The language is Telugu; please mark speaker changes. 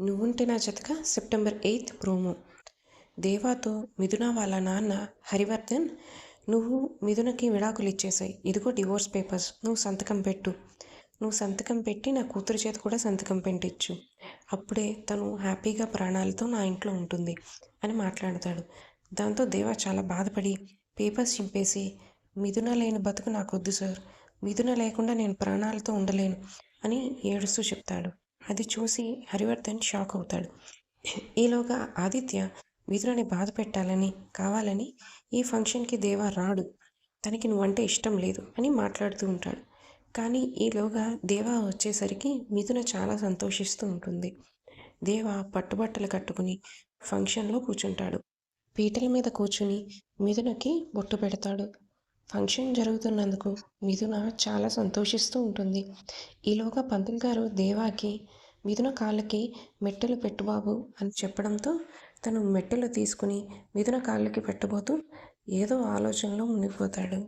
Speaker 1: నువ్వుంటే నా జతక సెప్టెంబర్ ఎయిత్ ప్రోమో. దేవాతో మిథున వాళ్ళ నాన్న హరివర్ధన్ నువ్వు మిథునకి విడాకులు ఇచ్చేసాయి. ఇదిగో డివోర్స్ పేపర్స్. నువ్వు సంతకం పెట్టు. నువ్వు సంతకం పెట్టి నా కూతురు చేత కూడా సంతకం పెట్టించు అప్పుడే తను హ్యాపీగా ప్రాణాలతో నా ఇంట్లో ఉంటుంది అని మాట్లాడతాడు. దాంతో దేవా చాలా బాధపడి పేపర్స్ చింపేసి మిథున లేని బతుకు నాకొద్దు సార్. మిథున లేకుండా నేను ప్రాణాలతో ఉండలేను అని ఏడుస్తూ చెప్తాడు. అది చూసి హరివర్ధన్ షాక్ అవుతాడు. ఈలోగా ఆదిత్య విధులని బాధ పెట్టాలని కావాలని ఈ ఫంక్షన్కి దేవా రాడు. తనకి నువ్వంటే ఇష్టం లేదు అని మాట్లాడుతూ ఉంటాడు. కానీ ఈలోగా దేవా వచ్చేసరికి మిథున చాలా సంతోషిస్తూ ఉంటుంది. దేవా పట్టుబట్టలు కట్టుకుని ఫంక్షన్లో కూర్చుంటాడు. పీటల మీద కూర్చుని మిథునకి బొట్టు పెడతాడు. ఫంక్షన్ జరుగుతున్నందుకు మిథున చాలా సంతోషిస్తూ ఉంటుంది. ఈలోగా పంతులు గారు దేవాకి మిథున కాళ్ళకి మెట్టెలు పెట్టుబాబు అని చెప్పడంతో తను మెట్టెలు తీసుకుని మిథున కాళ్ళకి పెట్టబోతూ ఏదో ఆలోచనలో మునిగిపోతాడు.